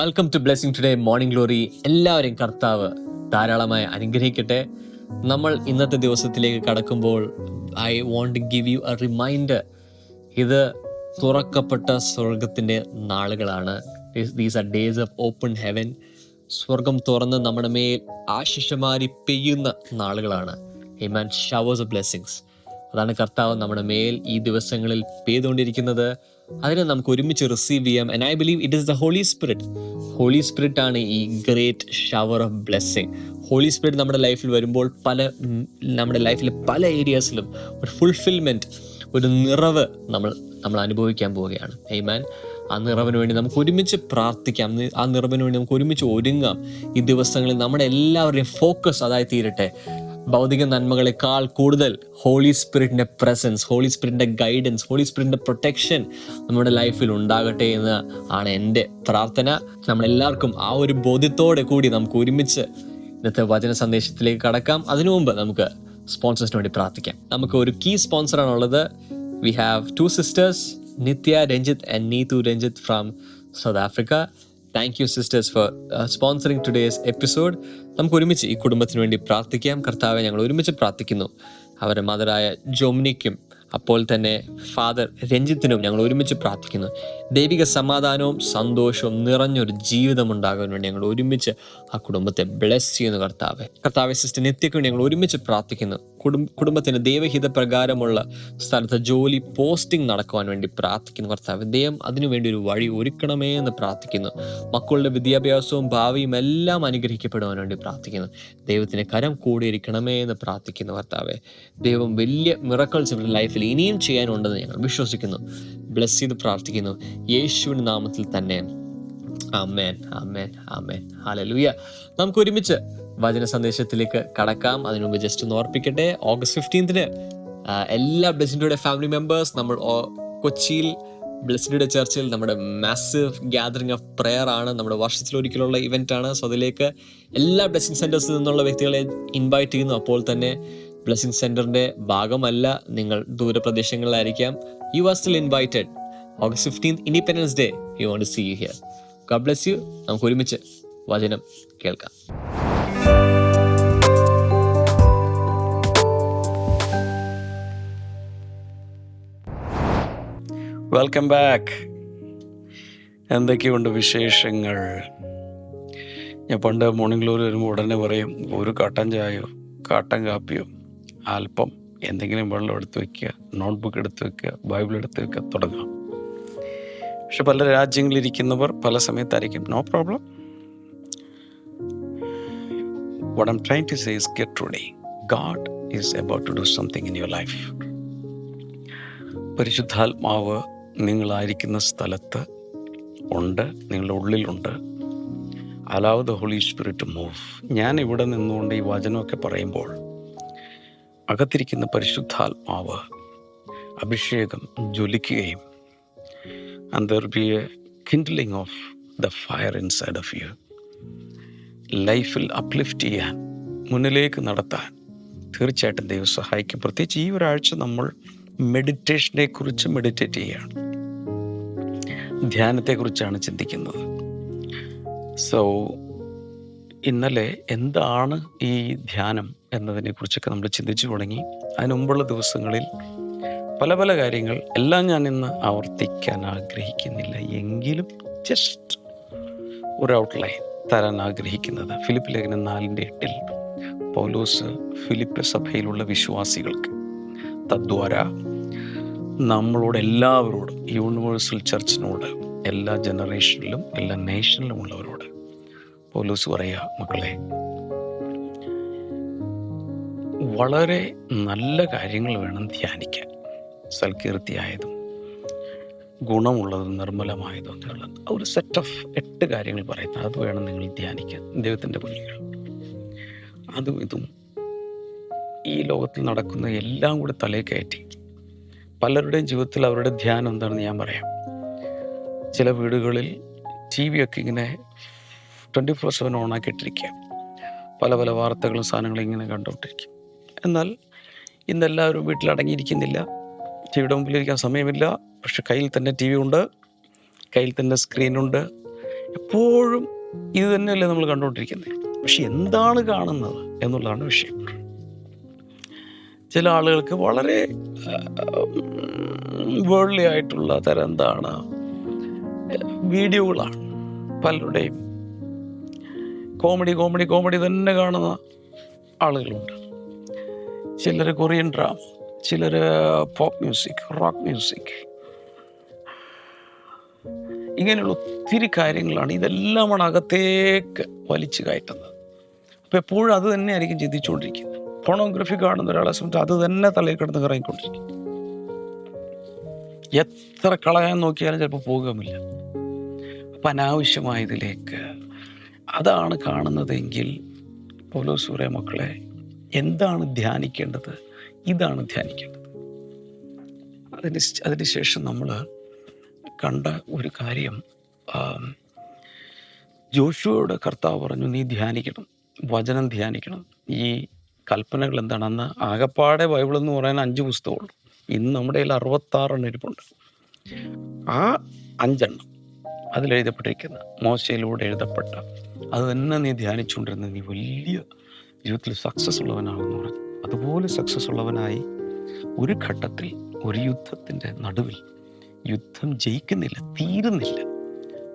Welcome to blessing today morning glory എല്ലാവരെയും കർത്താവ് ധാരാളമായി അനുഗ്രഹിക്കട്ടെ. നമ്മൾ ഇന്നത്തെ ദിവസത്തിലേക്ക് കടക്കുമ്പോൾ I want give you a reminder ഇത് തുറക്കപ്പെട്ട സ്വർഗത്തിന്റെ നാളുകളാണ്. These are days of open heaven സ്വർഗം തുറന്ന് നമ്മുടെ മേൽ ആശിഷമാരി പെയ്യുന്ന നാളുകളാണ്. He man showers of blessings അതാണ് കർത്താവ് നമ്മുടെ മേൽ ഈ ദിവസങ്ങളിൽ പെയ്തുകൊണ്ടിരിക്കുന്നത്. അതിനെ നമുക്ക് ഒരുമിച്ച് റിസീവ് ചെയ്യാം. And I believe it is the Holy Spirit Holy Spirit ആണ് ഈ great shower of blessing Holy Spirit നമ്മുടെ ലൈഫിൽ വരുമ്പോൾ പല നമ്മുടെ ലൈഫിലെ പല ഏരിയാസിലും ഒരു ഫുൾഫിൽമെന്റ് ഒരു നിറവ് നമ്മൾ നമ്മൾ അനുഭവിക്കാൻ പോവുകയാണ്. എയ്മാൻ ആ നിറവിന് വേണ്ടി നമുക്ക് ഒരുമിച്ച് പ്രാർത്ഥിക്കാം. ആ നിറവിന് വേണ്ടി നമുക്ക് ഒരുമിച്ച് ഒരുങ്ങാം. ഈ ദിവസങ്ങളിൽ നമ്മുടെ എല്ലാവരുടെയും ഫോക്കസ് അതായി തീരട്ടെ. ഭൗതിക നന്മകളെക്കാൾ കൂടുതൽ ഹോളി സ്പിരിറ്റിന്റെ പ്രസൻസ് ഹോളി സ്പിരിറ്റിന്റെ ഗൈഡൻസ് ഹോളി സ്പിരിറ്റിന്റെ പ്രൊട്ടക്ഷൻ നമ്മുടെ ലൈഫിൽ ഉണ്ടാകട്ടെ എന്ന് ആണ് എന്റെ പ്രാർത്ഥന. നമ്മളെല്ലാവർക്കും ആ ഒരു ബോധ്യത്തോടെ കൂടി നമുക്ക് ഒരുമിച്ച് ഇന്നത്തെ വചന സന്ദേശത്തിലേക്ക് കടക്കാം. അതിനു മുമ്പ് നമുക്ക് സ്പോൺസേഴ്സിന് വേണ്ടി പ്രാർത്ഥിക്കാം. നമുക്ക് ഒരു key സ്പോൺസറാണുള്ളത് we have two sisters Nithya Ranjith and Neethu Ranjith from South Africa thank you sisters for sponsoring today's episode നമുക്ക് ഒരുമിച്ച് ഈ കുടുംബത്തിന് വേണ്ടി പ്രാർത്ഥിക്കാം. കർത്താവെ ഞങ്ങൾ ഒരുമിച്ച് പ്രാർത്ഥിക്കുന്നു. അവരുടെ മദറായ ജോമിനിക്കും അപ്പോൾ തന്നെ ഫാദർ രഞ്ജിത്തിനും ഞങ്ങൾ ഒരുമിച്ച് പ്രാർത്ഥിക്കുന്നു. ദൈവിക സമാധാനവും സന്തോഷവും നിറഞ്ഞൊരു ജീവിതം ഉണ്ടാകാൻ വേണ്ടി ഞങ്ങൾ ഒരുമിച്ച് ആ കുടുംബത്തെ ബ്ലെസ് ചെയ്യുന്നു കർത്താവെ. കർത്താവെ സിസ്റ്റർ നിത്യക്ക് വേണ്ടി ഞങ്ങൾ ഒരുമിച്ച് പ്രാർത്ഥിക്കുന്നു. കുടുംബത്തിന് ദൈവഹിത പ്രകാരമുള്ള സ്ഥലത്ത് ജോലി പോസ്റ്റിംഗ് നടക്കുവാൻ വേണ്ടി പ്രാർത്ഥിക്കുന്നു. കർത്താവ് ദൈവം അതിനുവേണ്ടി ഒരു വഴി ഒരുക്കണമേ എന്ന് പ്രാർത്ഥിക്കുന്നു. മക്കളുടെ വിദ്യാഭ്യാസവും ഭാവിയും എല്ലാം അനുഗ്രഹിക്കപ്പെടുവാൻ വേണ്ടി പ്രാർത്ഥിക്കുന്നു. ദൈവത്തിന് കരം കൂടിയിരിക്കണമേ എന്ന് പ്രാർത്ഥിക്കുന്നു കർത്താവെ. ദൈവം വലിയ മിറക്കൾസ് ഇവരുടെ ലൈഫിൽ ഇനിയും ചെയ്യാനുണ്ടെന്ന് ഞങ്ങൾ വിശ്വസിക്കുന്നു. ബ്ലെസ് ചെയ്ത് പ്രാർത്ഥിക്കുന്നു. യേശുവിന്റെ നാമത്തിൽ തന്നെ. ആമേൻ ആമേൻ ആമേൻ. ഹാലലൂയ നമുക്ക് ഒരുമിച്ച് വചന സന്ദേശത്തിലേക്ക് കടക്കാം. അതിനു മുമ്പ് ജസ്റ്റ് ഒന്ന് ഓർപ്പിക്കട്ടെ. ഓഗസ്റ്റ് ഫിഫ്റ്റീൻത്തിന് എല്ലാ ബ്ലെസിന്റെ ഫാമിലി മെമ്പേഴ്സ് നമ്മൾ കൊച്ചിയിൽ ബ്ലെസിന്റെ ചർച്ചിൽ നമ്മുടെ മാസീവ് ഗ്യാതറിംഗ് ഓഫ് പ്രെയർ ആണ്. നമ്മുടെ വർഷത്തിൽ ഒരിക്കലുള്ള ഇവന്റ് ആണ്. സോ അതിലേക്ക് എല്ലാ ബ്ലസ്സിംഗ് സെന്റേഴ്സിൽ നിന്നുള്ള വ്യക്തികളെ ഇൻവൈറ്റ് ചെയ്യുന്നു. അപ്പോൾ തന്നെ ബ്ലസ്സിംഗ് സെന്ററിന്റെ ഭാഗമല്ല നിങ്ങൾ ദൂരപ്രദേശങ്ങളിലായിരിക്കാം. You are still invited August fifteen Independence Day you won't see you here God bless you നമുക്ക് ഒരുമിച്ച് വചനം കേൾക്കാം. വെൽക്കം ബാക്ക് എന്തൊക്കെയുണ്ട് വിശേഷങ്ങൾ? ഞാൻ പണ്ട് മോർണിംഗ് ഗ്ലോറി വരുമ്പോൾ ഉടനെ പറയും ഒരു കട്ടൻ ചായയോ കട്ടൻ കാപ്പിയോ അല്പം എന്തെങ്കിലും വെള്ളം എടുത്ത് വെക്കുക നോട്ട്ബുക്ക് എടുത്ത് വെക്കുക ബൈബിൾ എടുത്ത് വെക്കുക തുടങ്ങാം. പക്ഷെ പല രാജ്യങ്ങളിലിരിക്കുന്നവർ പല സമയത്തായിരിക്കും no problem what I'm try to say is get today God is about to do something in your life പരിശുദ്ധാത്മാവ് നിങ്ങളായിരിക്കുന്ന സ്ഥലത്ത് ഉണ്ട് നിങ്ങളുടെ ഉള്ളിലുണ്ട്. Allow the Holy Spirit move ഞാൻ ഇവിടെ നിന്നുകൊണ്ട് ഈ വചനമൊക്കെ പറയുമ്പോൾ അകത്തിരിക്കുന്ന പരിശുദ്ധാത്മാവ് അഭിഷേകം ജ്വലിക്കുകയും there be a kindling of the fire inside of you ലൈഫിൽ അപ്ലിഫ്റ്റ് ചെയ്യാൻ മുന്നിലേക്ക് നടത്താൻ തീർച്ചയായിട്ടും ദൈവം സഹായിക്കും. പ്രത്യേകിച്ച് ഈ ഒരാഴ്ച നമ്മൾ മെഡിറ്റേഷനെ കുറിച്ച് മെഡിറ്റേറ്റ് ചെയ്യുകയാണ് ധ്യാനത്തെക്കുറിച്ചാണ് ചിന്തിക്കുന്നത്. സോ ഇന്നലെ എന്താണ് ഈ ധ്യാനം എന്നതിനെ കുറിച്ചൊക്കെ നമ്മൾ ചിന്തിച്ചു തുടങ്ങി. അതിനു മുമ്പുള്ള ദിവസങ്ങളിൽ പല പല കാര്യങ്ങൾ എല്ലാം ഞാൻ ഇന്ന് ആവർത്തിക്കാൻ ആഗ്രഹിക്കുന്നില്ല. എങ്കിലും ജസ്റ്റ് ഒരു ഔട്ട്ലൈൻ തരാൻ ആഗ്രഹിക്കുന്നത്. ഫിലിപ്പ് ലേഖനം നാലിന്റെ എട്ടിൽ പൗലോസ് ഫിലിപ്പ് സഭയിലുള്ള വിശ്വാസികൾക്ക് തദ്വാര നമ്മളോട് എല്ലാവരോടും യൂണിവേഴ്സൽ ചർച്ചിനോട് എല്ലാ ജനറേഷനിലും എല്ലാ നേഷനിലും ഉള്ളവരോട് പോലീസ് പറയുക മക്കളെ വളരെ നല്ല കാര്യങ്ങൾ വേണം ധ്യാനിക്കാൻ. സൽകീർത്തിയായതും ഗുണമുള്ളതും നിർമ്മലമായതും എന്നുള്ള ഒരു സെറ്റ് ഓഫ് എട്ട് കാര്യങ്ങൾ പറയുന്നത് അത് വേണം നിങ്ങൾ ധ്യാനിക്കാൻ ദൈവത്തിന്റെ കുഞ്ഞുങ്ങൾ അതും ഇതും ഈ ലോകത്തിൽ നടക്കുന്ന എല്ലാം കൂടെ തലേ കയറ്റി പലരുടെയും ജീവിതത്തിൽ അവരുടെ ധ്യാനം എന്താണെന്ന് ഞാൻ പറയാം. ചില വീടുകളിൽ ടി വി ഒക്കെ ഇങ്ങനെ ട്വന്റി ഫോർ സെവൻ ഓണാക്കിയിട്ടിരിക്കുക പല പല വാർത്തകളും സാധനങ്ങളും ഇങ്ങനെ കണ്ടുകൊണ്ടിരിക്കും. എന്നാൽ ഇന്നെല്ലാവരും വീട്ടിലടങ്ങിയിരിക്കുന്നില്ല. ടി വിയുടെ മുമ്പിലിരിക്കാൻ സമയമില്ല. പക്ഷെ കയ്യിൽ തന്നെ ടി വി ഉണ്ട്. കയ്യിൽ തന്നെ സ്ക്രീനുണ്ട് എപ്പോഴും ഇത് തന്നെയല്ലേ നമ്മൾ കണ്ടുകൊണ്ടിരിക്കുന്നത്. പക്ഷെ എന്താണ് കാണുന്നത് എന്നുള്ളതാണ് വിഷയം. ചില ആളുകൾക്ക് വളരെ വേൾഡ്ലി ആയിട്ടുള്ള തരം എന്താണ് വീഡിയോകളാണ് പലരുടെയും. കോമഡി കോമഡി കോമഡി തന്നെ കാണുന്ന ആളുകളുണ്ട്. ചിലർ കൊറിയൻ ഡ്രാമ ചിലർ പോപ്പ് മ്യൂസിക് റോക്ക് മ്യൂസിക് ഇങ്ങനെയുള്ള ഒത്തിരി കാര്യങ്ങളാണ് ഇതെല്ലാമാണ് അകത്തേക്ക് വലിച്ചു കയറ്റുന്നത്. അപ്പോൾ എപ്പോഴും അത് തന്നെയായിരിക്കും ചിന്തിച്ചുകൊണ്ടിരിക്കുന്നത്. ഫോണോഗ്രഫി കാണുന്ന ഒരാളെ സംബന്ധിച്ച് അത് തന്നെ തലയിൽ കിടന്ന് കറങ്ങിക്കൊണ്ടിരിക്കും. എത്ര കളയാൻ നോക്കിയാലും ചിലപ്പോൾ പോകുകയുമില്ല അപ്പം അനാവശ്യമായതിലേക്ക് അതാണ് കാണുന്നതെങ്കിൽ പോലോ സൂര്യ മക്കളെ എന്താണ് ധ്യാനിക്കേണ്ടത്? ഇതാണ് ധ്യാനിക്കേണ്ടത്. അതിന് ശ്- അതിന് ശേഷം നമ്മൾ കണ്ട ഒരു കാര്യം ജോഷുവയുടെ കർത്താവ് പറഞ്ഞു നീ ധ്യാനിക്കണം വചനം ധ്യാനിക്കണം. ഈ കൽപ്പനകൾ എന്താണ് അന്ന് ആകപ്പാടെ ബൈബിൾ എന്ന് പറയാൻ അഞ്ച് പുസ്തകമുള്ളൂ ഇന്ന് നമ്മുടെ കയ്യിൽ അറുപത്താറെണ്ണം ഇരിപ്പുണ്ട്. ആ അഞ്ചെണ്ണം അതിലെഴുതപ്പെട്ടിരിക്കുന്ന മോശയിലൂടെ എഴുതപ്പെട്ട അത് തന്നെ നീ ധ്യാനിച്ചുകൊണ്ടിരുന്ന നീ വലിയ ജീവിതത്തിൽ സക്സസ് ഉള്ളവനാണെന്ന് പറഞ്ഞു. അതുപോലെ സക്സസ് ഉള്ളവനായി ഒരു ഘട്ടത്തിൽ ഒരു യുദ്ധത്തിന്റെ നടുവിൽ യുദ്ധം ജയിക്കുന്നില്ല തീരുന്നില്ല.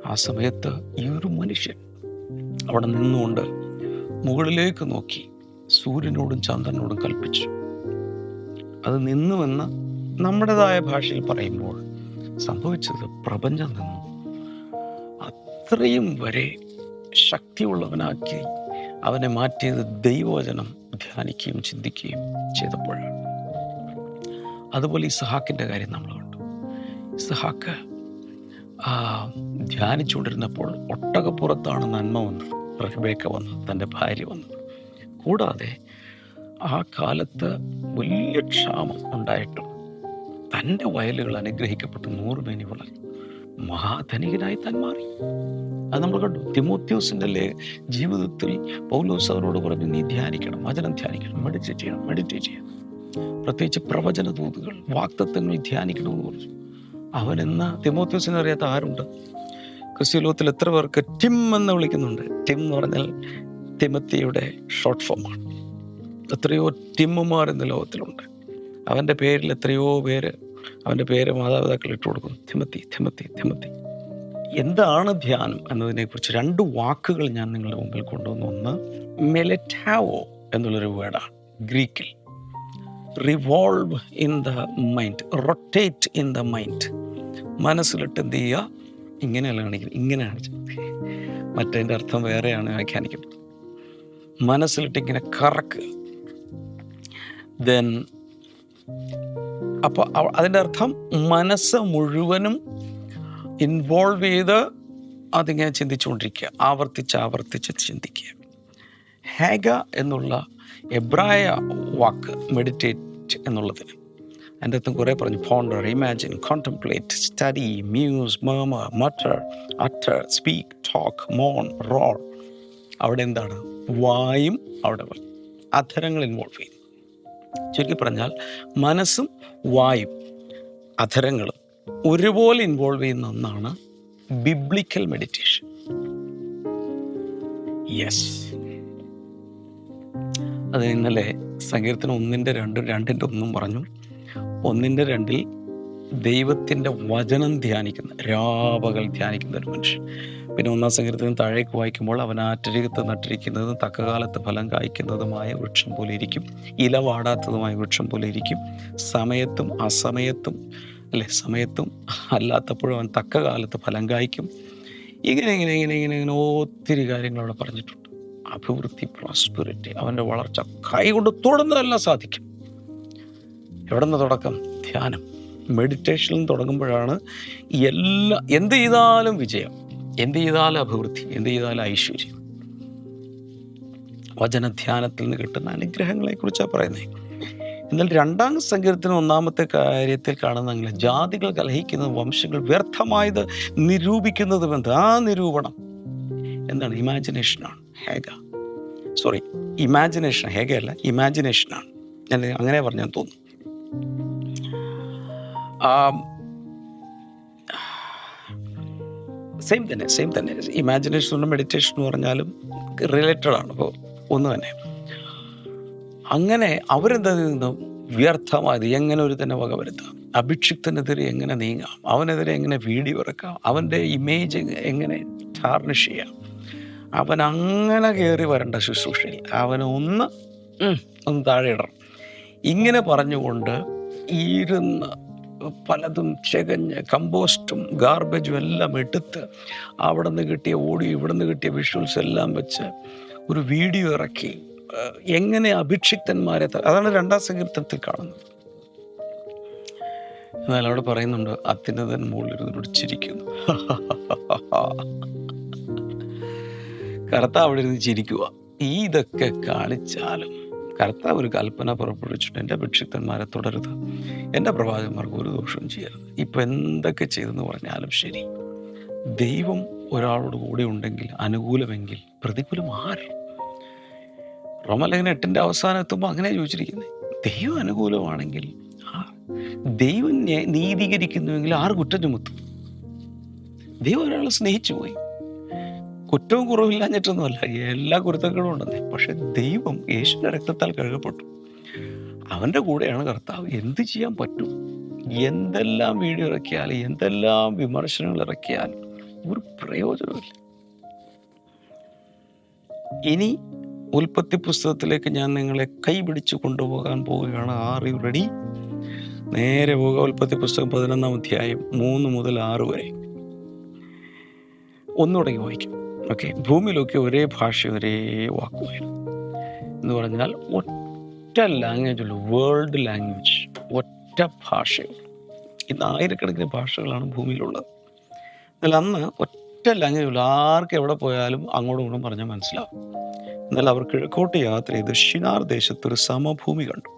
ആ സമയത്ത് ഈ ഒരു മനുഷ്യൻ അവിടെ നിന്നുകൊണ്ട് മുകളിലേക്ക് നോക്കി. സൂര്യനോടും ചന്ദ്രനോടും കൽപ്പിച്ചു. അത് നിന്നുവെന്ന് നമ്മുടേതായ ഭാഷയിൽ പറയുമ്പോൾ സംഭവിച്ചത് പ്രപഞ്ചം നിന്നു. അത്രയും വരെ ശക്തിയുള്ളവനാക്കി അവനെ മാറ്റിയത് ദൈവവചനം ധ്യാനിക്കുകയും ചിന്തിക്കുകയും ചെയ്തപ്പോഴാണ്. അതുപോലെ ഇസഹാക്കിന്റെ കാര്യം നമ്മൾ കണ്ടു. ഇസഹാക്ക് ധ്യാനിച്ചുകൊണ്ടിരുന്നപ്പോൾ ഒട്ടകപ്പുറത്താണ് നന്മ വന്നത് റഹബേക്ക വന്നത് തന്റെ ഭാര്യ വന്നത്. കൂടാതെ ആ കാലത്ത് വലിയ ക്ഷാമം ഉണ്ടായിട്ടും തന്റെ വയലുകൾ അനുഗ്രഹിക്കപ്പെട്ട് നൂറുമേനി വളർന്നു. മഹാധനികനായി താൻ മാറി. അത് നമ്മൾ കണ്ടു. തിമോത്യോസിന്റെ ജീവിതത്തിൽ പൗലോസ് അവരോട് പറഞ്ഞു നീ ധ്യാനിക്കണം വചനം ധ്യാനിക്കണം മെഡിറ്റേറ്റ് ചെയ്യണം മെഡിറ്റേറ്റ് ചെയ്യണം. പ്രത്യേകിച്ച് പ്രവചന ദൂതുകൾ വാക്തത്വങ്ങൾ ധ്യാനിക്കണമെന്ന് പറഞ്ഞു. അവൻ എന്ന തിമോത്യോസിനെ അറിയാത്ത ആരുണ്ട്? ക്രിസ്ത്യലോകത്തിൽ എത്ര പേർക്ക് ടിം എന്ന് വിളിക്കുന്നുണ്ട്. ടിം എന്ന് പറഞ്ഞാൽ തിമത്തിയുടെ ഷോർട്ട് ഫോമാണ് എത്രയോ ടിമ്മുമാർ എന്ന ലോകത്തിലുണ്ട്. അവന്റെ പേരിൽ എത്രയോ പേര് അവന്റെ പേര് മാതാപിതാക്കൾ ഇട്ട് കൊടുക്കുന്നു. Timothy Timothy Timothy. എന്താണ് ധ്യാനം എന്നതിനെക്കുറിച്ച് രണ്ട് വാക്കുകൾ ഞാൻ നിങ്ങളുടെ മുമ്പിൽ കൊണ്ടുവന്നു. ഒന്ന് മെലറ്റാവോ എന്നുള്ളൊരു വേർഡാണ്. ഗ്രീക്കിൽ revolve in the mind rotate in the mind മനസ്സിലിട്ട് എന്ത് ചെയ്യുക? ഇങ്ങനെയല്ല കാണിക്കുന്നത് ഇങ്ങനെ കാണിച്ചത് അർത്ഥം വേറെയാണ് വ്യാഖ്യാനിക്കപ്പെടുന്നത് മനസ്സിലിട്ട് കറക്ക്. ദെൻ അപ്പോൾ അതിന്റെ അർത്ഥം മനസ്സ് മുഴുവനും ഇൻവോൾവ് ചെയ്ത് അതിങ്ങനെ ചിന്തിച്ചുകൊണ്ടിരിക്കുക. ആവർത്തിച്ച് ആവർത്തിച്ച് ചിന്തിക്കുക. ഹേഗ എന്നുള്ള എബ്രായ വാക്ക് മെഡിറ്റേറ്റ് എന്നുള്ളതിന്. എന്റെ അർത്ഥം കുറേ പറഞ്ഞു. Ponder imagine contemplate study muse മേമ mutter utter speak talk moan roll അവിടെ എന്താണ്? വായും അവിടെ അധരങ്ങൾ ഇൻവോൾവ് ചെയ്തു ചുരുക്കി പറഞ്ഞാൽ മനസ്സും വായും അധരങ്ങളും ഒരുപോലെ ഇൻവോൾവ് ചെയ്യുന്ന ഒന്നാണ് ബിബ്ലിക്കൽ മെഡിറ്റേഷൻ യെസ് അത് ഇന്നലെ സങ്കീർത്തനം ഒന്നിന്റെ രണ്ടും രണ്ടിന്റെ ഒന്നും പറഞ്ഞു. ഒന്നിന്റെ രണ്ടിൽ ദൈവത്തിന്റെ വചനം ധ്യാനിക്കുന്ന രാപകൽ ധ്യാനിക്കുന്ന ഒരു മനുഷ്യൻ. പിന്നെ ഒന്നാം സങ്കീർത്തനം താഴേക്ക് വായിക്കുമ്പോൾ അവൻ ആറ്റരികത്ത് നട്ടിരിക്കുന്നതും തക്കകാലത്ത് ഫലം കായ്ക്കുന്നതുമായ വൃക്ഷം പോലെ ഇരിക്കും. ഇല വാടാത്തതുമായ വൃക്ഷം പോലെ ഇരിക്കും. സമയത്തും അസമയത്തും അല്ലെ സമയത്തും അല്ലാത്തപ്പോഴും അവൻ തക്ക കാലത്ത് ഫലം കായ്ക്കും. ഇങ്ങനെ ഇങ്ങനെ ഇങ്ങനെ ഇങ്ങനെ ഇങ്ങനെ ഒത്തിരി കാര്യങ്ങൾ അവിടെ പറഞ്ഞിട്ടുണ്ട്. അഭിവൃദ്ധി പ്രോസ്പിരിറ്റി അവന്റെ വളർച്ച കൈകൊണ്ട് തൊടുന്നതെല്ലാം സാധിക്കും. എവിടെ നിന്ന് തുടക്കം? ധ്യാനം. മെഡിറ്റേഷനിൽ തുടങ്ങുമ്പോഴാണ് എല്ലാ എന്ത് ചെയ്താലും വിജയം. എന്ത് ചെയ്താലും അഭിവൃദ്ധി എന്ത് ചെയ്താലും ഐശ്വര്യം. വചനധ്യാനത്തിൽ നിന്ന് കിട്ടുന്ന അനുഗ്രഹങ്ങളെക്കുറിച്ചാണ് പറയുന്നത്. എന്നാൽ രണ്ടാം സങ്കീർത്തിന് ഒന്നാമത്തെ കാര്യത്തിൽ കാണുന്ന അങ്ങനെ ജാതികൾ കലഹിക്കുന്ന വംശങ്ങൾ വ്യർത്ഥമായത് നിരൂപിക്കുന്നതും എന്ത്? ആ നിരൂപണം. എന്താണ്? ഇമാജിനേഷനാണ് ഹേഗ. സോറി ഇമാജിനേഷൻ ഹേഗയല്ല ഇമാജിനേഷനാണ് ഞാൻ അങ്ങനെ പറഞ്ഞാൽ തോന്നുന്നു സെയിം തന്നെ സെയിം തന്നെ. ഇമാജിനേഷനും മെഡിറ്റേഷൻ എന്ന് പറഞ്ഞാലും റിലേറ്റഡ് ആണ്. അപ്പോൾ ഒന്ന് തന്നെ. അങ്ങനെ അവരെന്താ നിന്നും വ്യർത്ഥമായത് എങ്ങനെ ഒരു തന്നെ വക വരുത്താം? അഭിക്ഷിപ്തനെതിരെ എങ്ങനെ നീങ്ങാം? അവനെതിരെ എങ്ങനെ വീഡിയോ ഇറക്കാം അവന്റെ ഇമേജ് എങ്ങനെ ടാർണിഷ് ചെയ്യാം? അവൻ അങ്ങനെ കയറി വരേണ്ട ശുശ്രൂഷയിൽ അവനൊന്ന് ഒന്ന് താഴെ ഇടണം. ഇങ്ങനെ പറഞ്ഞുകൊണ്ട് ഇരുന്ന് പലതും ചെകഞ്ഞ് കമ്പോസ്റ്റും ഗാർബേജും എല്ലാം എടുത്ത് അവിടെ നിന്ന് കിട്ടിയ ഓഡിയോ ഇവിടെ നിന്ന് കിട്ടിയ വിഷ്വൽസ് എല്ലാം വെച്ച് ഒരു വീഡിയോ ഇറക്കി. എങ്ങനെ അഭിക്ഷിക്തന്മാരെ അതാണ് രണ്ടാം സങ്കീർത്തനത്തിൽ കാണുന്നത്. എന്നാൽ അവിടെ പറയുന്നുണ്ട് അത്യുന്നതൻ മുകളിലിരുന്നോട് ചിരിക്കുന്നു കറുത്ത അവിടെ ഇരുന്ന് ചിരിക്കുക ഇതൊക്കെ കാണിച്ചാലും കർത്താവ് ഒരു കൽപ്പന പുറപ്പെടുവിച്ചിട്ട് എന്റെ അഭിക്ഷിക്തന്മാരെ തുടരുത്. എന്റെ പ്രവാചകന്മാർക്ക് ഒരു ദോഷവും ചെയ്യരുത്. ഇപ്പം എന്തൊക്കെ ചെയ്തെന്ന് പറഞ്ഞാലും ശരി. ദൈവം ഒരാളോട് കൂടെ ഉണ്ടെങ്കിൽ അനുകൂലമെങ്കിൽ പ്രതികൂലം ആര്? റോമലേഖന എട്ടിന്റെ അവസാനം എത്തുമ്പോൾ അങ്ങനെ ചോദിച്ചിരിക്കുന്നത് ദൈവം അനുകൂലമാണെങ്കിൽ ദൈവം നീതീകരിക്കുന്നുവെങ്കിൽ ആറ് കുറ്റം ചുമത്തും? ദൈവം ഒരാളെ സ്നേഹിച്ചു പോയി കുറ്റവും കുറവില്ലാഞ്ഞിട്ടൊന്നുമല്ല എല്ലാ കുരുത്തങ്ങളും ഉണ്ടെന്നേ. പക്ഷെ ദൈവം യേശുവിന്റെ രക്തത്താൽ കഴുകപ്പെട്ടു. അവന്റെ കൂടെയാണ് കർത്താവ്. എന്ത് ചെയ്യാൻ പറ്റും? എന്തെല്ലാം വീഡിയോ ഇറക്കിയാൽ എന്തെല്ലാം വിമർശനങ്ങൾ ഇറക്കിയാൽ ഒരു പ്രയോജനമില്ല ഇനി ഉൽപ്പത്തി പുസ്തകത്തിലേക്ക് ഞാൻ നിങ്ങളെ കൈപിടിച്ച് കൊണ്ടുപോകാൻ പോവുകയാണ്. ആറ് റെഡി? നേരെ പോകുക ഉൽപ്പത്തി പുസ്തകം പതിനൊന്നാം അധ്യായം മൂന്ന് മുതൽ ആറ് വരെ. ഒന്നുടങ്ങി വായിക്കും ഓക്കെ ഭൂമിയിലൊക്കെ ഒരേ ഭാഷ ഒരേ വാക്കുമായിരുന്നു. എന്ന് പറഞ്ഞാൽ ഒറ്റ ലാംഗ്വേജ് ഉള്ളൂ വേൾഡ് ലാംഗ്വേജ് ഒറ്റ ഭാഷയുള്ളൂ ഇന്ന് ആയിരക്കണക്കിന് ഭാഷകളാണ് ഭൂമിയിലുള്ളത്. എന്നാൽ അന്ന് ഒറ്റ ലാംഗ്വേജ് ഉള്ളൂ. ആർക്ക് എവിടെ പോയാലും അങ്ങോട്ടും ഇങ്ങോട്ടും പറഞ്ഞാൽ മനസ്സിലാവും. എന്നാൽ അവർ കിഴക്കോട്ട് യാത്ര ചെയ്ത് ഷിനാർ ദേശത്തൊരു സമഭൂമി കണ്ടു.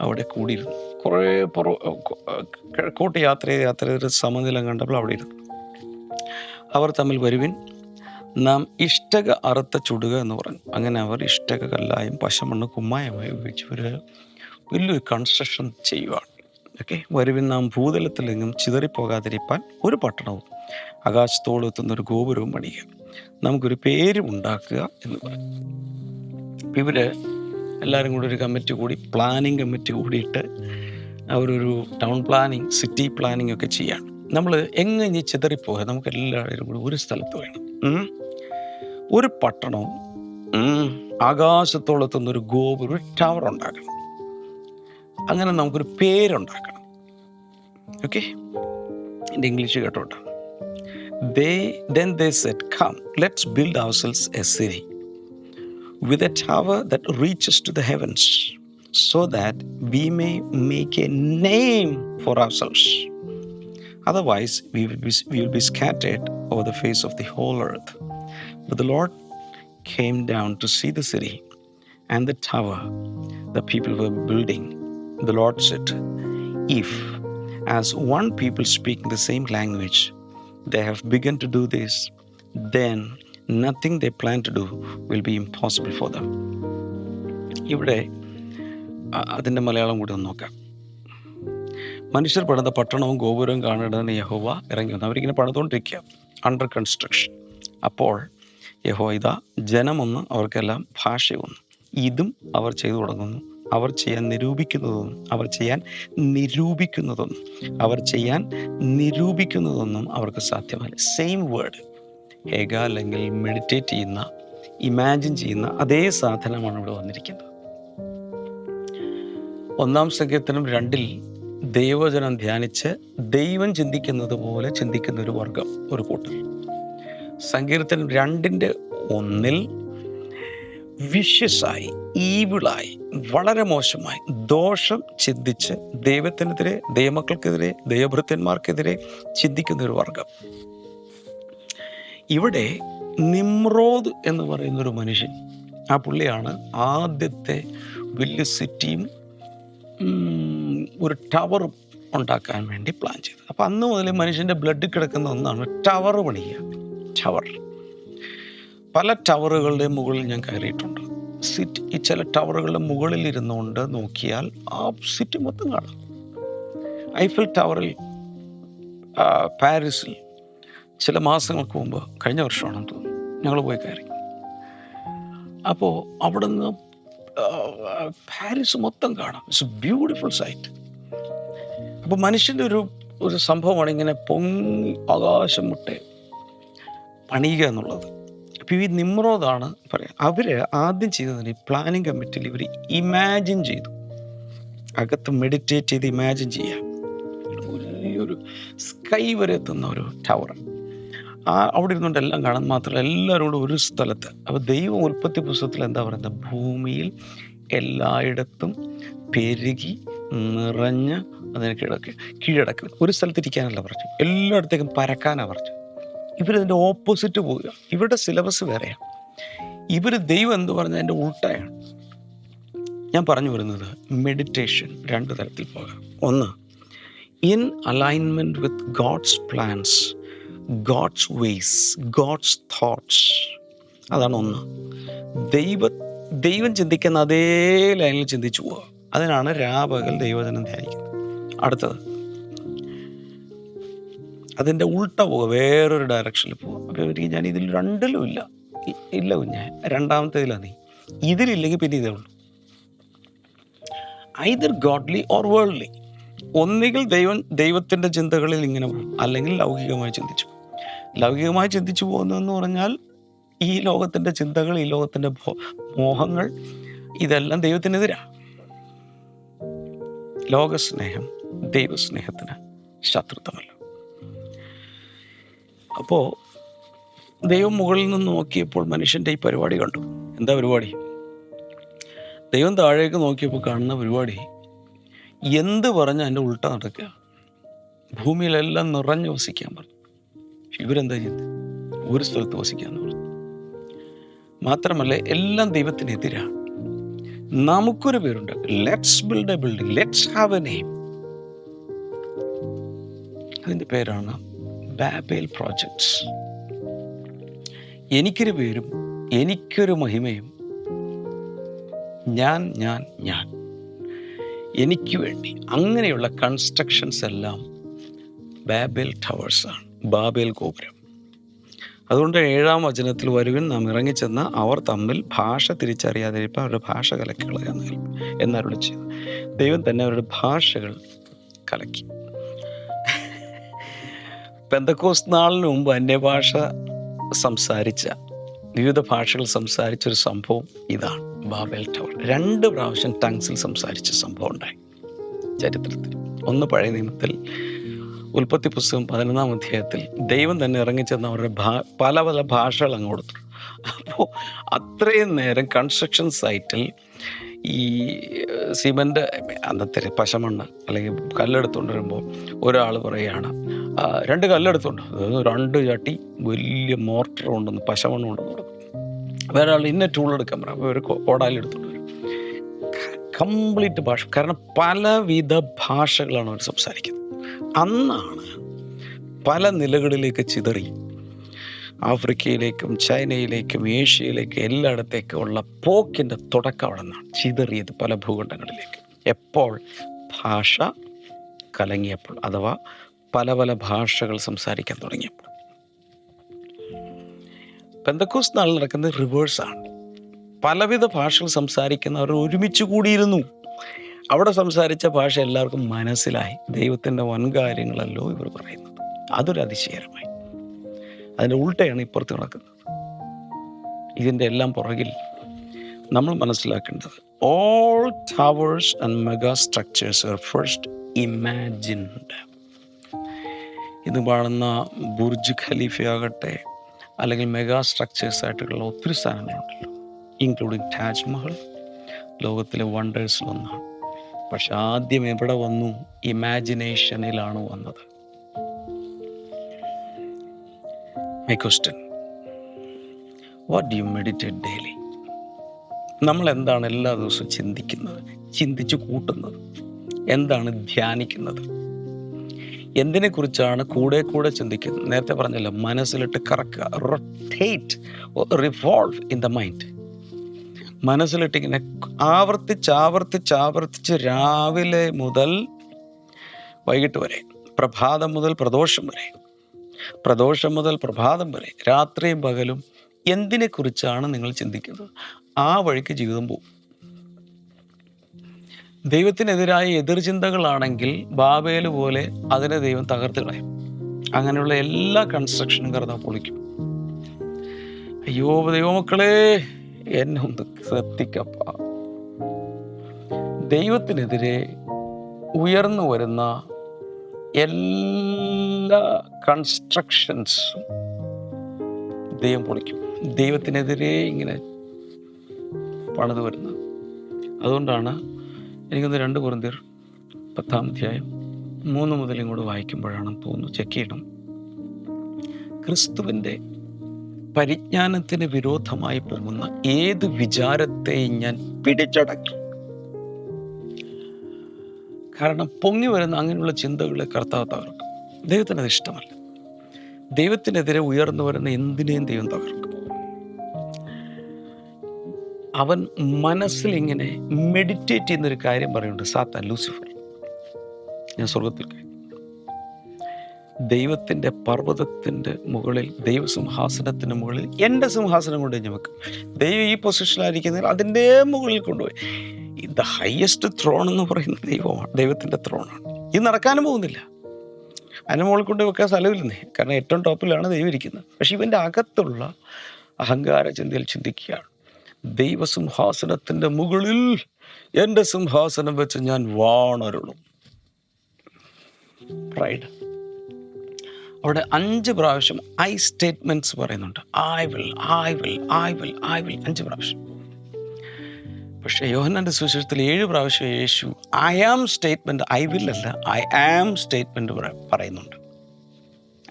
അവിടെ കൂടിയിരുന്നു. കുറേ പുറ കിഴക്കോട്ട് യാത്ര ചെയ്ത് യാത്ര ചെയ്ത് സമനിലം കണ്ടപ്പോൾ അവിടെ ഇരുന്നു. അവർ തമ്മിൽ വരുവിൻ. നാം ഇഷ്ടക അറുത്ത ചുടുക എന്ന് പറഞ്ഞു അങ്ങനെ അവർ ഇഷ്ടക കല്ലായും പശമണ്ണ് കുമ്മായമായി ഉപയോഗിച്ച് ഒരു വലിയൊരു കൺസ്ട്രക്ഷൻ ചെയ്യുവാണ്. ഓക്കെ വരുവിൻ നാം ഭൂതലത്തിലെങ്ങും ചിതറിപ്പോകാതിരിപ്പാൻ ഒരു പട്ടണവും ആകാശത്തോളം എത്തുന്ന ഒരു ഗോപുരവും പണിയുക. നമുക്കൊരു പേരും ഉണ്ടാക്കുക എന്ന് പറഞ്ഞു ഇവർ എല്ലാവരും കൂടി ഒരു കമ്മിറ്റി കൂടി പ്ലാനിങ് കമ്മിറ്റി കൂടിയിട്ട് അവരൊരു ടൗൺ പ്ലാനിങ് സിറ്റി പ്ലാനിങ് ഒക്കെ ചെയ്യാണ്. നമ്മൾ എങ്ങനെ ചിതറിപ്പോകാൻ നമുക്ക് എല്ലാവരും കൂടി ഒരു സ്ഥലത്ത് വേണം. ഒരു പട്ടണവും ഉം, ആകാശത്തോളെത്തുന്ന ഒരു ഗോപുരം ഒരു ടവർ ഉണ്ടാക്കണം അങ്ങനെ നമുക്കൊരു പേരുണ്ടാക്കണം ഓക്കെ എന്റെ ഇംഗ്ലീഷ് കേട്ടോട്ടെ they said come let's build ourselves a city with a tower that reaches to the heavens so that we may make a name for ourselves otherwise we will be, we will be scattered over the face of the whole earth but the lord came down to see the city and the tower the people were building the lord said if as one people speaking the same language they have begun to do this, then nothing they plan to do will be impossible for them. ഇവിടെ അതിന്റെ മലയാളം കൂടി ഒന്ന് നോക്കാം മനുഷ്യർ പണിത പട്ടണവും ഗോപുരവും കാണേണ്ടതിന് യഹോവ ഇറങ്ങി വന്നു അവരിങ്ങനെ പണിതുകൊണ്ടിരിക്കുക അണ്ടർ കൺസ്ട്രക്ഷൻ അപ്പോൾ യഹോ ജനമൊന്ന് അവർക്കെല്ലാം ഭാഷയൊന്ന് ഇതും അവർ ചെയ്തു തുടങ്ങുന്നു. അവർ ചെയ്യാൻ നിരൂപിക്കുന്നതൊന്നും അവർ ചെയ്യാൻ നിരൂപിക്കുന്നതൊന്നും അവർ ചെയ്യാൻ നിരൂപിക്കുന്നതൊന്നും അവർക്ക് സാധ്യമല്ല. സെയിം വേർഡ് ഹേഗ അല്ലെങ്കിൽ മെഡിറ്റേറ്റ് ചെയ്യുന്ന ഇമാജിൻ ചെയ്യുന്ന അതേ സാധനമാണ് ഇവിടെ വന്നിരിക്കുന്നത്. ഒന്നാം സംഖ്യത്തിനും രണ്ടിൽ ദൈവജനം ധ്യാനിച്ച് ദൈവം ചിന്തിക്കുന്നത് പോലെ ചിന്തിക്കുന്ന ഒരു വർഗം ഒരു കൂട്ടർ സങ്കീർത്തനം രണ്ടിന്റെ ഒന്നിൽ വിഷ്യസായി ഈവിളായി വളരെ മോശമായി ദോഷം ചിന്തിച്ച് ദൈവത്തിനെതിരെ ദൈവമക്കൾക്കെതിരെ ദൈവഭൃത്യന്മാർക്കെതിരെ ചിന്തിക്കുന്ന ഒരു വർഗം. ഇവിടെ നിമ്രോദ് എന്ന് പറയുന്ന ഒരു മനുഷ്യൻ ആ പുള്ളിയാണ് ആദ്യത്തെ വലിയ സിറ്റിയും ഒരു ടവറും ഉണ്ടാക്കാൻ വേണ്ടി പ്ലാൻ ചെയ്തത്. അപ്പം അന്ന് മുതൽ മനുഷ്യന്റെ ബ്ലഡ് കിടക്കുന്ന ഒന്നാണ് ടവർ പണിയുക. ടവർ പല ടവറുകളുടെ മുകളിൽ ഞാൻ കയറിയിട്ടുണ്ട്. സിറ്റ് ഈ ചില ടവറുകളുടെ മുകളിൽ ഇരുന്നുകൊണ്ട് നോക്കിയാൽ ആ സിറ്റി മൊത്തം കാണാം. ഐഫിൽ ടവറിൽ പാരീസിൽ ചില മാസങ്ങൾക്ക് മുമ്പ് കഴിഞ്ഞ വർഷമാണെന്ന് തോന്നുന്നു. ഞങ്ങൾ പോയി കയറി. അപ്പോൾ അവിടുന്ന് പാരീസ് മൊത്തം കാണാം. ഇറ്റ്സ് ബ്യൂട്ടിഫുൾ സൈറ്റ് അപ്പോൾ മനുഷ്യന്റെ ഒരു ഒരു സംഭവമാണ് ഇങ്ങനെ പൊങ്ങി ആകാശം മുട്ടെ. പണിയുക എന്നുള്ളത്. അപ്പോൾ ഈ നിമ്രോദാണ് പറയാം അവർ ആദ്യം ചെയ്തതിന് പ്ലാനിങ് കമ്മിറ്റിയിൽ ഇവർ ഇമാജിൻ ചെയ്തു. അകത്ത് മെഡിറ്റേറ്റ് ചെയ്ത് ഇമാജിൻ ചെയ്യുക വലിയൊരു സ്കൈ വരെ എത്തുന്ന ഒരു ടവർ ആ അവിടെ ഇരുന്നുകൊണ്ട് എല്ലാം കാണാൻ മാത്രമല്ല എല്ലാവരും കൂടെ ഒരു സ്ഥലത്ത്. അപ്പോൾ ദൈവം ഉൽപ്പത്തി പുസ്തകത്തിൽ എന്താ പറയുന്നത്? ഭൂമിയിൽ എല്ലായിടത്തും പെരുകി നിറഞ്ഞ് അതിന് കിഴക്ക് കീഴടക്കുക ഒരു സ്ഥലത്തിരിക്കാനല്ല പറഞ്ഞു. എല്ലായിടത്തേക്കും പരക്കാനാണ് പറഞ്ഞു. ഇവരിതിന്റെ ഓപ്പോസിറ്റ് പോവുക. ഇവരുടെ സിലബസ് വേറെയാണ് ഇവർ ദൈവം എന്ന് പറഞ്ഞാൽ എന്റെ ഉൾട്ടയാണ് ഞാൻ പറഞ്ഞു വരുന്നത് മെഡിറ്റേഷൻ രണ്ട് തരത്തിൽ പോകാം. ഒന്ന് in alignment with God's plans God's ways God's thoughts അതാണ് ഒന്ന്. ദൈവ ദൈവം ചിന്തിക്കുന്ന അതേ ലൈനിൽ ചിന്തിച്ചു പോവുക. അതിനാണ് രാപകൽ ദൈവജനം ധ്യാനിക്കുന്നത്. അടുത്തത് അതിന്റെ ഉൾട്ട പോകുക വേറൊരു ഡയറക്ഷനിൽ പോകും അപ്പോൾ ഇവർക്ക് ഞാൻ ഇതിൽ രണ്ടിലും ഇല്ല. ഇല്ല കുഞ്ഞെ രണ്ടാമത്തേതിലാണ് നീ. ഇതിലില്ലെങ്കിൽ പിന്നെ ഇതേ ഉള്ളൂ. ഐദർ ഗോഡ്ലി ഓർ വേൾഡ്ലി ഒന്നുകിൽ ദൈവം ദൈവത്തിന്റെ ചിന്തകളിൽ ഇങ്ങനെ പോകും. അല്ലെങ്കിൽ ലൗകികമായി ചിന്തിച്ചു. ലൗകികമായി ചിന്തിച്ചു പോകുന്നതെന്ന് പറഞ്ഞാൽ ഈ ലോകത്തിന്റെ ചിന്തകൾ ഈ ലോകത്തിന്റെ മോഹങ്ങൾ ഇതെല്ലാം ദൈവത്തിനെതിരാണ് ലോകസ്നേഹം ദൈവസ്നേഹത്തിന് ശത്രുത്വമല്ല അപ്പോൾ ദൈവം മുകളിൽ നിന്ന് നോക്കിയപ്പോൾ മനുഷ്യന്റെ ഈ പരിപാടി കണ്ടു. എന്താ പരിപാടി? ദൈവം താഴേക്ക് നോക്കിയപ്പോൾ കാണുന്ന പരിപാടി എന്ത് പറഞ്ഞ അതിന്റെ ഉൾട്ട നടക്കുക? ഭൂമിയിലെല്ലാം നിറഞ്ഞു വസിക്കാൻ പറഞ്ഞു. ഇവരെന്താ ചെയ്ത്? ഒരു സ്ഥലത്ത് വസിക്കാന്ന് പറഞ്ഞു. മാത്രമല്ല എല്ലാം ദൈവത്തിനെതിരാണ് നമുക്കൊരു പേരുണ്ട്. Let's build a building let's have a name അതിന്റെ പേരാണ് ബാബേൽ പ്രോജക്ട്സ് എനിക്കൊരു പേരും എനിക്കൊരു മഹിമയും ഞാൻ ഞാൻ ഞാൻ. എനിക്ക് വേണ്ടി അങ്ങനെയുള്ള കൺസ്ട്രക്ഷൻസ് എല്ലാം ബാബേൽ ടവേഴ്സാണ് ബാബേൽ ഗോപുരം. അതുകൊണ്ട് ഏഴാം വചനത്തിൽ വരുവിൻ നാം ഇറങ്ങിച്ചെന്ന അവർ തമ്മിൽ ഭാഷ തിരിച്ചറിയാതിരിപ്പോൾ അവരുടെ ഭാഷ കലക്കി കളയാൻ എന്നരുളി ചെയ്തു ദൈവം തന്നെ അവരുടെ ഭാഷകൾ കലക്കി. പെന്തക്കോസ് നാളിന് മുമ്പ് അന്യഭാഷ സംസാരിച്ച വിവിധ ഭാഷകൾ സംസാരിച്ച ഒരു സംഭവം ഇതാണ്. ബാബൽ ടവർ രണ്ട് പ്രാവശ്യം ടങ്സിൽ സംസാരിച്ച സംഭവം ഉണ്ടായി ചരിത്രത്തിൽ. ഒന്ന് പഴയ നിയമത്തിൽ ഉൽപ്പത്തി പുസ്തകം പതിനൊന്നാം അധ്യായത്തിൽ ദൈവം തന്നെ ഇറങ്ങിച്ചെന്ന് അവരുടെ ഭാ പല പല ഭാഷകൾ അങ്ങ് കൊടുത്തു. അപ്പോൾ അത്രയും നേരം കൺസ്ട്രക്ഷൻ സൈറ്റിൽ ഈ സിമന്റ് അന്നത്തെ പശമണ്ണ് അല്ലെങ്കിൽ കല്ലെടുത്തുകൊണ്ട് വരുമ്പോൾ ഒരാൾ പറയുകയാണ് രണ്ട് കല്ലെടുത്തുണ്ട് രണ്ട് ചട്ടി വലിയ മോർട്ടർ കൊണ്ടുവന്ന് പശമണ്ണ് കൊണ്ടുവന്ന് കൊടുക്കും. വേറെ ആൾ ഇന്ന ടൂൾ എടുക്കാൻ പറയാം ഒരു കോടാലെടുത്തുകൊണ്ട് വരും. കംപ്ലീറ്റ് ഭാഷ കാരണം പലവിധ ഭാഷകളാണ് അവർ സംസാരിക്കുന്നത്. അന്നാണ് പല നിലകളിലേക്ക് ചിതറി ആഫ്രിക്കയിലേക്കും ചൈനയിലേക്കും ഏഷ്യയിലേക്കും എല്ലായിടത്തേക്കും ഉള്ള പോക്കിന്റെ തുടക്കം അവിടെ നിന്നാണ്. ചിതറിയത് പല ഭൂഖണ്ഡങ്ങളിലേക്ക്. എപ്പോൾ? ഭാഷ കലങ്ങിയപ്പോൾ അഥവാ പല പല ഭാഷകൾ സംസാരിക്കാൻ തുടങ്ങിയപ്പോൾ. പെന്തക്കോസ് നാൾ നടക്കുന്നത് റിവേഴ്സാണ് പലവിധ ഭാഷകൾ സംസാരിക്കുന്നവർ ഒരുമിച്ച് കൂടിയിരുന്നു. അവിടെ സംസാരിച്ച ഭാഷ എല്ലാവർക്കും മനസ്സിലായി. ദൈവത്തിന്റെ വൻകാര്യങ്ങളല്ലോ ഇവർ പറയുന്നത്. അതൊരു അതിശയകരമായി. അതിന്റെ ഉൾട്ടയാണ് ഇപ്പുറത്ത് നടക്കുന്നത്. ഇതിന്റെ എല്ലാം പുറകിൽ നമ്മൾ മനസ്സിലാക്കേണ്ടത് all towers and mega structures are first imagined ഇത് കാണുന്ന ബുർജ് ഖലീഫ ആകട്ടെ അല്ലെങ്കിൽ മെഗാ സ്ട്രക്ചേഴ്സ് ആയിട്ടുള്ള ഒത്തിരി സ്ഥാനങ്ങളുണ്ടല്ലോ ഇൻക്ലൂഡിങ് താജ്മഹൽ ലോകത്തിലെ വണ്ടേഴ്സിലൊന്നാണ് പക്ഷെ ആദ്യം എവിടെ വന്നു? ഇമാജിനേഷനിലാണ് വന്നത്. My question what do you meditate daily നമ്മൾ എന്താണ് എല്ലാ ദിവസവും ചിന്തിക്കുന്നത് ചിന്തിച്ചു കൂട്ടുന്നത്? എന്താണ് ധ്യാനിക്കുന്നത്? എന്തിനെക്കുറിച്ചാണ് കൂടെ കൂടെ ചിന്തിക്കുന്നത്? നേരത്തെ പറഞ്ഞല്ലോ മനസ്സിലിട്ട് കറക്കുക rotate revolve in the mind മനസ്സിലിട്ട് ഇങ്ങനെ ആവർത്തിച്ച് ആവർത്തിച്ച് ആവർത്തിച്ച് രാവിലെ മുതൽ വൈകിട്ട് വരെ പ്രഭാതം മുതൽ പ്രദോഷം വരെ പ്രദോഷം മുതൽ പ്രഭാതം വരെ രാത്രിയും പകലും എന്തിനെക്കുറിച്ചാണ് നിങ്ങൾ ചിന്തിക്കുന്നത്? ആ വഴിക്ക് ജീവിതം പോകും ദൈവത്തിനെതിരായ എതിർചിന്തകളാണെങ്കിൽ ബാബേൽ പോലെ അതിനെ ദൈവം തകർത്ത് കളയും. അങ്ങനെയുള്ള എല്ലാ കൺസ്ട്രക്ഷനും കറുത പൊളിക്കും. അയ്യോ ദൈവമക്കളെ എന്നെ ഒന്ന് ശ്രദ്ധിക്കപ്പ. ദൈവത്തിനെതിരെ ഉയർന്നു വരുന്ന എല്ലാ കൺസ്ട്രക്ഷൻസും ദൈവം പൊളിക്കും. ദൈവത്തിനെതിരെ ഇങ്ങനെ പണിത് വരുന്നത് അതുകൊണ്ടാണ് എനിക്കൊന്ന് രണ്ട് കുറുന്തിർ പത്താം അധ്യായം മൂന്ന് മുതൽ ഇങ്ങോട്ട് വായിക്കുമ്പോഴാണ് തോന്നുന്നു. ചെക്ക് ചെയ്യണം. ക്രിസ്തുവിന്റെ പരിജ്ഞാനത്തിന് വിരോധമായി പോകുന്ന ഏത് വിചാരത്തെയും ഞാൻ പിടിച്ചടക്കി. കാരണം പൊങ്ങി വരുന്ന അങ്ങനെയുള്ള ചിന്തകളെ കർത്താവ് തകർക്കും. ദൈവത്തിന് അത് ഇഷ്ടമല്ല. ദൈവത്തിനെതിരെ ഉയർന്നു വരുന്ന എന്തിനേയും ദൈവം തകർക്കും. അവൻ മനസ്സിൽ ഇങ്ങനെ മെഡിറ്റേറ്റ് ചെയ്യുന്നൊരു കാര്യം പറയുന്നുണ്ട്. സാത്താൻ ലൂസിഫർ. ഞാൻ സ്വർഗത്തിൽ ദൈവത്തിന്റെ പർവതത്തിന്റെ മുകളിൽ ദൈവസിംഹാസനത്തിന് മുകളിൽ എന്റെ സിംഹാസനം കൊണ്ട് ഞമ്മക്ക് ദൈവം ഈ പൊസിഷനിലായിരിക്കുന്നതിൽ അതിന്റെ മുകളിൽ കൊണ്ടുപോയി. ദ ഹയസ്റ്റ് ത്രോൺ എന്ന് പറയുന്ന ദൈവമാണ്. ദൈവത്തിന്റെ ത്രോണാണ് ഇത് നടക്കാനും പോകുന്നില്ല. അതിന് മുകളിൽ കൊണ്ട് വെക്കാൻ സ്ഥലമില്ലെന്നേ. കാരണം ഏറ്റവും ടോപ്പിലാണ് ദൈവം ഇരിക്കുന്നത്. പക്ഷെ ഇവന്റെ അകത്തുള്ള അഹങ്കാര ചിന്തയിൽ ചിന്തിക്കുകയാണ്. ദൈവസിംഹാസനത്തിന്റെ മുകളിൽ എന്റെ സിംഹാസനം വെച്ച് ഞാൻ വാണരുളും. പ്രൈഡ് അവിടെ അഞ്ച് പ്രാവശ്യം ഐ സ്റ്റേറ്റ്മെന്റ്സ് പറയുന്നുണ്ട്. I will I will I will I will അഞ്ച് പ്രാവശ്യം. പക്ഷേ യോഹന്നാന്റെ സുവിശേഷത്തിൽ ഏഴ് പ്രാവശ്യം യേശു I am statement I will അല്ല ഐ ആം സ്റ്റേറ്റ്മെന്റ് പറയുന്നുണ്ട്.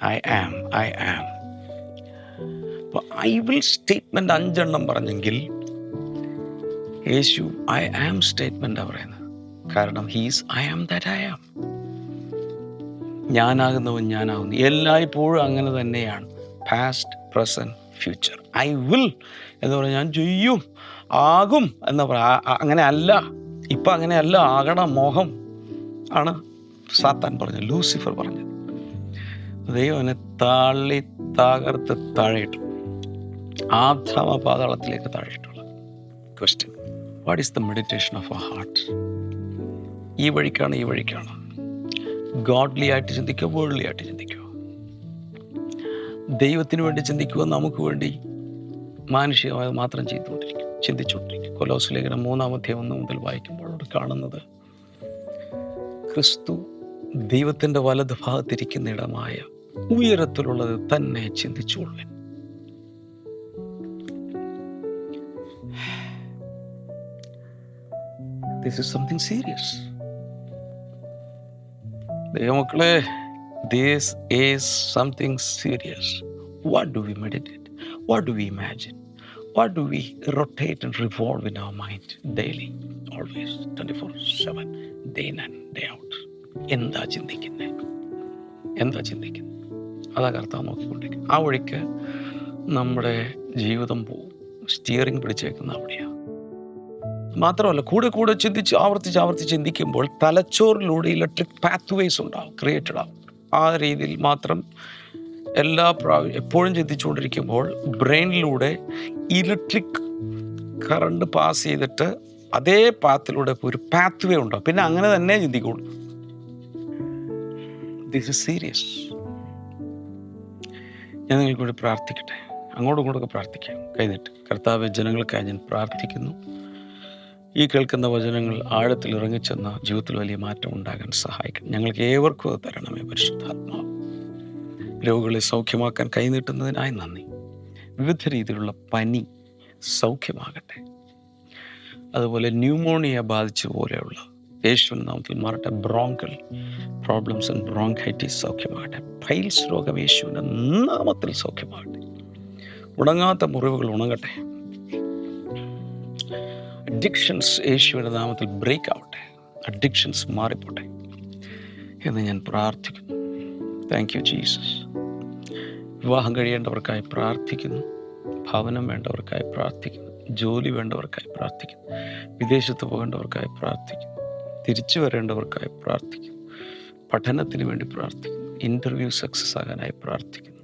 ഐ ആം ഐ ആം അപ്പോൾ ഐ വിൽ സ്റ്റേറ്റ്മെന്റ് അഞ്ചെണ്ണം പറഞ്ഞെങ്കിൽ യേശു ഐ ആം സ്റ്റേറ്റ്മെന്റാണ് പറയുന്നത്. കാരണം he's I am that I am ഞാനാകുന്നവൻ ഞാനാകുന്നു എല്ലായ്പ്പോഴും അങ്ങനെ തന്നെയാണ്. Past present future I will എന്ന് പറഞ്ഞാൽ ഞാൻ ചെയ്യും. ആകും എന്ന് പറ അങ്ങനെ അല്ല ഇപ്പം അങ്ങനെ അല്ല ആകണം മോഹം ആണ് സാത്താൻ പറഞ്ഞത്. ലൂസിഫർ പറഞ്ഞത്. ദൈവം അവനെ തള്ളി തകർത്ത് താഴെയിട്ടു. ആധ്രാമ പാതാളത്തിലേക്ക് താഴെയിട്ടുള്ള question what is the meditation of a heart ഈ വഴിക്കാണ് ഈ വഴിക്കാണ്. ഗോഡ്ലി ആയിട്ട് ചിന്തിക്കുക വേൾഡ്ലി ആയിട്ട് ചിന്തിക്കുക ദൈവത്തിന് വേണ്ടി ചിന്തിക്കുക നമുക്ക് വേണ്ടി? മാനുഷികമായി മാത്രം ചെയ്തുകൊണ്ടിരിക്കും. ചിന്തിച്ചുകൊണ്ടിരിക്കും കൊലോസ് ലേഖനം മൂന്നാമത്തെ ഒന്ന് മുതൽ വായിക്കുമ്പോൾ അവിടെ കാണുന്നത് ക്രിസ്തു ദൈവത്തിന്റെ വലത് ഭാഗത്തിരിക്കുന്ന ഇടമായ ഉയരത്തിലുള്ളത് തന്നെ ചിന്തിച്ചുകൊള്ളു serious serious what do we meditate what do we imagine what do we rotate and revolve in our mind daily always twenty four seven day and day out എന്താ ചിന്തിക്കുന്നത് എന്താ ചിന്തിക്കുന്നത് അതാ കർത്താവ് നോക്കിക്കൊണ്ടിരിക്കുന്നത് ആ വഴിക്ക് നമ്മുടെ ജീവിതം പോവും. സ്റ്റിയറിംഗ് പിടിച്ചേക്കുന്ന അവിടെയാണ് മാത്രമല്ല കൂടെ കൂടെ ചിന്തിച്ച് ആവർത്തിച്ച് ആവർത്തിച്ച് ചിന്തിക്കുമ്പോൾ തലച്ചോറിലൂടെ ഇലക്ട്രിക് പാത്വേസ് ഉണ്ടാവും ക്രിയേറ്റഡ് ആവും. ആ രീതിയിൽ മാത്രം എല്ലാ പ്രാവശ്യം എപ്പോഴും ചിന്തിച്ചുകൊണ്ടിരിക്കുമ്പോൾ ബ്രെയിനിലൂടെ ഇലക്ട്രിക് കറണ്ട് പാസ് ചെയ്തിട്ട് അതേ പാത്തിലൂടെ ഒരു പാത്ത് വേ ഉണ്ടാവും പിന്നെ അങ്ങനെ തന്നെ ചിന്തിക്കുള്ളൂ ദിസ് ഇസ് സീരിയസ് ഞാൻ നിങ്ങൾക്ക് വേണ്ടി പ്രാർത്ഥിക്കട്ടെ. അങ്ങോട്ടും ഇങ്ങോട്ടൊക്കെ പ്രാർത്ഥിക്കാം. കഴിഞ്ഞിട്ട്. കർത്താവ് ജനങ്ങൾക്കായി ഞാൻ പ്രാർത്ഥിക്കുന്നു. ഈ കേൾക്കുന്ന വചനങ്ങൾ ആഴത്തിൽ ഇറങ്ങിച്ചെന്ന ജീവിതത്തിൽ വലിയ മാറ്റം ഉണ്ടാകാൻ സഹായിക്കണം ഞങ്ങൾക്ക് ഏവർക്കും അത് തരണമേ പരിശുദ്ധാത്മാവ്. രോഗികളെ സൗഖ്യമാക്കാൻ കൈനീട്ടുന്നതിനായി നന്ദി. വിവിധ രീതിയിലുള്ള പനി സൗഖ്യമാകട്ടെ. അതുപോലെ ന്യൂമോണിയ ബാധിച്ച പോലെയുള്ള യേശുവിൻ നാമത്തിൽ മാറട്ടെ. ബ്രോങ്കൽ പ്രോബ്ലംസ് ആൻഡ് ബ്രോങ്കൈറ്റിസ് സൗഖ്യമാകട്ടെ. ഫൈൽസ് രോഗം യേശുവിന്റെ നാമത്തിൽ സൗഖ്യമാകട്ടെ. ഉണങ്ങാത്ത മുറിവുകൾ ഉണങ്ങട്ടെ. അഡിക്ഷൻസ് യേശുവിന്റെ നാമത്തിൽ ബ്രേക്ക് ആവട്ടെ. അഡിക്ഷൻസ് മാറിപ്പോട്ടെ എന്ന് ഞാൻ പ്രാർത്ഥിക്കുന്നു. താങ്ക് യു ജീസസ് വിവാഹം കഴിയേണ്ടവർക്കായി പ്രാർത്ഥിക്കുന്നു. ഭവനം വേണ്ടവർക്കായി പ്രാർത്ഥിക്കുന്നു. ജോലി വേണ്ടവർക്കായി പ്രാർത്ഥിക്കുന്നു. വിദേശത്ത് പോകേണ്ടവർക്കായി പ്രാർത്ഥിക്കുന്നു. തിരിച്ചു വരേണ്ടവർക്കായി പ്രാർത്ഥിക്കുന്നു. പഠനത്തിന് വേണ്ടി പ്രാർത്ഥിക്കുന്നു. ഇന്റർവ്യൂ സക്സസ് ആകാനായി പ്രാർത്ഥിക്കുന്നു.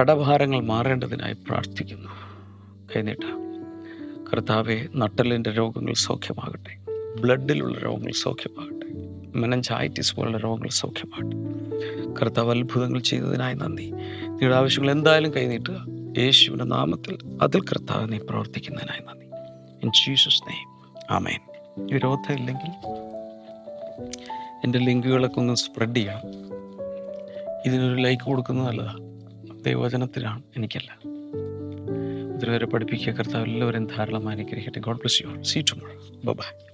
കടഭാരങ്ങൾ മാറേണ്ടതിനായി പ്രാർത്ഥിക്കുന്നു. കൈനീട്ട. കർത്താവെ നട്ടലിന്റെ രോഗങ്ങൾ സൗഖ്യമാകട്ടെ. ബ്ലഡിലുള്ള രോഗങ്ങൾ സൗഖ്യമാകട്ടെ. മെനഞ്ചൈറ്റിസ് പോലുള്ള രോഗങ്ങൾ സൗഖ്യമാണ് കർത്താവ് അത്ഭുതങ്ങൾ ചെയ്തതിനായി നന്ദി. നിങ്ങളുടെ ആവശ്യങ്ങൾ എന്തായാലും കൈനീട്ടുക. യേശുവിന്റെ നാമത്തിൽ അതിൽ കർത്താവ് നീ പ്രവർത്തിക്കുന്നതിനായി നന്ദി. ഇൻ ജീസസ് നെയ്മ് ആമേൻ വിരോധം ഇല്ലെങ്കിൽ എന്റെ ലിങ്കുകളൊക്കെ ഒന്ന് സ്പ്രെഡ് ചെയ്യാം. ഇതിനൊരു ലൈക്ക് കൊടുക്കുന്നത് നല്ലതാണ് ദൈവവചനത്തിലാണ് എനിക്കല്ല. ഇതുവരെ പഠിപ്പിക്കുക കർത്താവ് എല്ലാവരും ധാരാളമായി അനുഗ്രഹിക്കട്ടെ. God bless you see bye